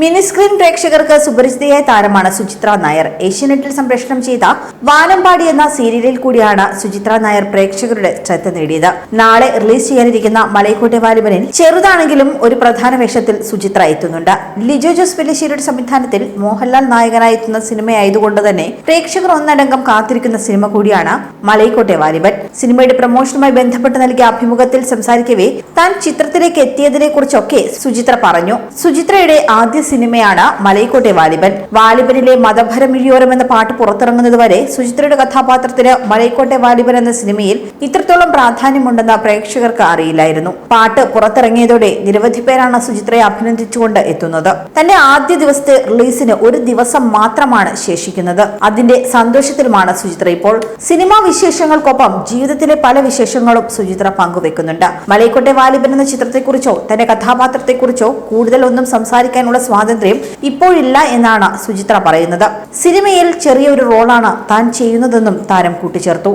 Mini screen പ്രേക്ഷകർക്ക് സുപരിചിതയായ താരമാണ് സുചിത്ര നായർ. ഏഷ്യനെറ്റിൽ സംപ്രേഷണം ചെയ്ത വാനമ്പാടി എന്ന സീരിയലിൽ കൂടിയാണ് സുചിത്ര നായർ പ്രേക്ഷകരുടെ ശ്രദ്ധ നേടിയത്. നാളെ റിലീസ് ചെയ്യാനിരിക്കുന്ന മലയക്കോട്ടെ വാലിബനിൽ ചെറുതാണെങ്കിലും ഒരു പ്രധാന വേഷത്തിൽ സുചിത്ര എത്തുന്നുണ്ട്. ലിജോ ജോസ് പെല്ലിശ്ശേരിയുടെ സംവിധാനത്തിൽ മോഹൻലാൽ നായകനായി എത്തുന്ന സിനിമയായതുകൊണ്ട് തന്നെ പ്രേക്ഷകർ ഒന്നടങ്കം കാത്തിരിക്കുന്ന സിനിമ കൂടിയാണ് മലയക്കോട്ടെ വാലിബൻ സിനിമയുടെ പ്രമോഷനുമായി ബന്ധപ്പെട്ട് നൽകിയ അഭിമുഖത്തിൽ സംസാരിക്കവേ താൻ ചിത്രത്തിലേക്ക് എത്തിയതിനെ കുറിച്ചൊക്കെ സുചിത്ര പറഞ്ഞു. സുചിത്രയുടെ ആദ്യ സിനിമയാണ് മലൈക്കോട്ടെ വാലിബൻ. വാലിബനിലെ മതഭരമിഴിയോരം എന്ന പാട്ട് പുറത്തിറങ്ങുന്നത് വരെ സുചിത്രയുടെ കഥാപാത്രത്തിന് മലൈക്കോട്ടെ വാലിബൻ എന്ന സിനിമയിൽ ഇത്രത്തോളം പ്രാധാന്യമുണ്ടെന്ന് പ്രേക്ഷകർക്ക് അറിയില്ലായിരുന്നു. പാട്ട് പുറത്തിറങ്ങിയതോടെ നിരവധി പേരാണ് സുചിത്രയെ അഭിനന്ദിച്ചുകൊണ്ട് എത്തുന്നത്. തന്റെ ആദ്യ ദിവസത്തെ റിലീസിന് ഒരു ദിവസം മാത്രമാണ് ശേഷിക്കുന്നത്. അതിന്റെ സന്തോഷത്തിലുമാണ് സുചിത്ര ഇപ്പോൾ. സിനിമാ വിശേഷങ്ങൾക്കൊപ്പം ജീവിതത്തിലെ പല വിശേഷങ്ങളും സുചിത്ര പങ്കുവെക്കുന്നുണ്ട്. മലൈക്കോട്ടെ വാലിബൻ എന്ന ചിത്രത്തെക്കുറിച്ചോ തന്റെ കഥാപാത്രത്തെക്കുറിച്ചോ കൂടുതൽ ഒന്നും സംസാരിക്കാനുള്ള സ്വാതന്ത്ര്യം ഇപ്പോഴില്ല എന്നാണ് സുചിത്ര പറയുന്നത്. സിനിമയിൽ ചെറിയൊരു റോളാണ് താൻ ചെയ്യുന്നതെന്നും താരം കൂട്ടിച്ചേർത്തു.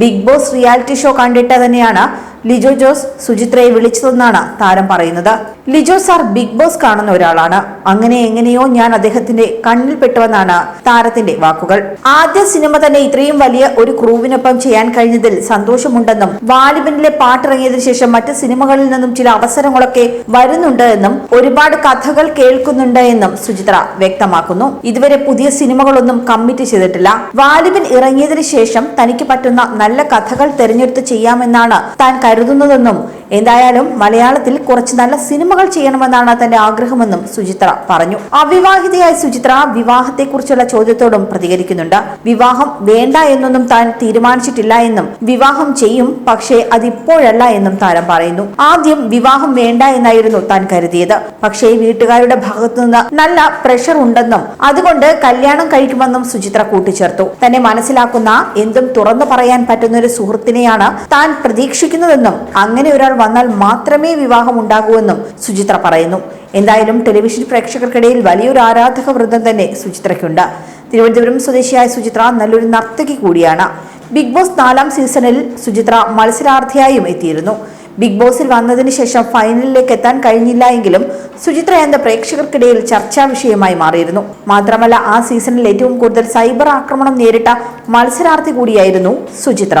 ബിഗ് ബോസ് റിയാലിറ്റി ഷോ കണ്ടിട്ട് തന്നെയാണ് ലിജോ ജോസ് സുചിത്രയെ വിളിച്ചതെന്നാണ് താരം പറയുന്നത്. ലിജോ സാർ ബിഗ് ബോസ് കാണുന്ന ഒരാളാണ്. അങ്ങനെ എങ്ങനെയോ ഞാൻ അദ്ദേഹത്തിന്റെ കണ്ണിൽപ്പെട്ടുവെന്നാണ് താരത്തിന്റെ വാക്കുകൾ. ആദ്യ സിനിമ തന്നെ ഇത്രയും വലിയ ഒരു ക്രൂവിനൊപ്പം ചെയ്യാൻ കഴിഞ്ഞതിൽ സന്തോഷമുണ്ടെന്നും വാലിബനിലെ പാട്ടിറങ്ങിയതിനു ശേഷം മറ്റ് സിനിമകളിൽ നിന്നും ചില അവസരങ്ങളൊക്കെ വരുന്നുണ്ട് എന്നും ഒരുപാട് കഥകൾ കേൾക്കുന്നുണ്ട് എന്നും സുചിത്ര വ്യക്തമാക്കുന്നു. ഇതുവരെ പുതിയ സിനിമകളൊന്നും കമ്മിറ്റ് ചെയ്തിട്ടില്ല. വാലിബൻ ഇറങ്ങിയതിനു ശേഷം തനിക്ക് പറ്റുന്ന നല്ല കഥകൾ തെരഞ്ഞെടുത്ത് ചെയ്യാമെന്നാണ് താൻ കരുതുന്നതെന്നും എന്തായാലും മലയാളത്തിൽ കുറച്ച് നല്ല സിനിമകൾ ചെയ്യണമെന്നാണ് തന്റെ ആഗ്രഹമെന്നും സുചിത്ര പറഞ്ഞു. അവിവാഹിതയായ സുചിത്ര വിവാഹത്തെക്കുറിച്ചുള്ള ചോദ്യത്തോടും പ്രതികരിക്കുന്നുണ്ട്. വിവാഹം വേണ്ട എന്നൊന്നും താൻ തീരുമാനിച്ചിട്ടില്ല എന്നും വിവാഹം ചെയ്യും പക്ഷേ അതിപ്പോഴല്ല എന്നും താരം പറയുന്നു. ആദ്യം വിവാഹം വേണ്ട എന്നായിരുന്നു താൻ കരുതിയത്. പക്ഷേ വീട്ടുകാരുടെ ഭാഗത്തുനിന്ന് നല്ല പ്രഷർ ഉണ്ടെന്നും അതുകൊണ്ട് കല്യാണം കഴിക്കുമെന്നും സുചിത്ര കൂട്ടിച്ചേർത്തു. തന്നെ മനസ്സിലാക്കുന്ന എന്തും തുറന്നു പറയാൻ പറ്റുന്ന ഒരു സുഹൃത്തിനെയാണ് താൻ പ്രതീക്ഷിക്കുന്നതെന്നും അങ്ങനെ ഒരാൾ വന്നാൽ മാത്രമേ വിവാഹം ഉണ്ടാകൂ സുചിത്ര പറയുന്നു. എന്തായാലും ടെലിവിഷൻ പ്രേക്ഷകർക്കിടയിൽ വലിയൊരു ആരാധക വൃന്ദം തന്നെ സുചിത്രയ്ക്കുണ്ട്. തിരുവനന്തപുരം സ്വദേശിയായ സുചിത്ര നല്ലൊരു നർത്തകി കൂടിയാണ്. ബിഗ് ബോസ് നാലാം സീസണിൽ സുചിത്ര മത്സരാർത്ഥിയായും എത്തിയിരുന്നു. ബിഗ് ബോസിൽ വന്നതിന് ശേഷം ഫൈനലിലേക്ക് എത്താൻ കഴിഞ്ഞില്ല എങ്കിലും സുചിത്ര എന്ന പ്രേക്ഷകർക്കിടയിൽ ചർച്ചാ വിഷയമായി മാറിയിരുന്നു. മാത്രമല്ല ആ സീസണിൽ ഏറ്റവും കൂടുതൽ സൈബർ ആക്രമണം നേരിട്ട മത്സരാർത്ഥി കൂടിയായിരുന്നു സുചിത്ര.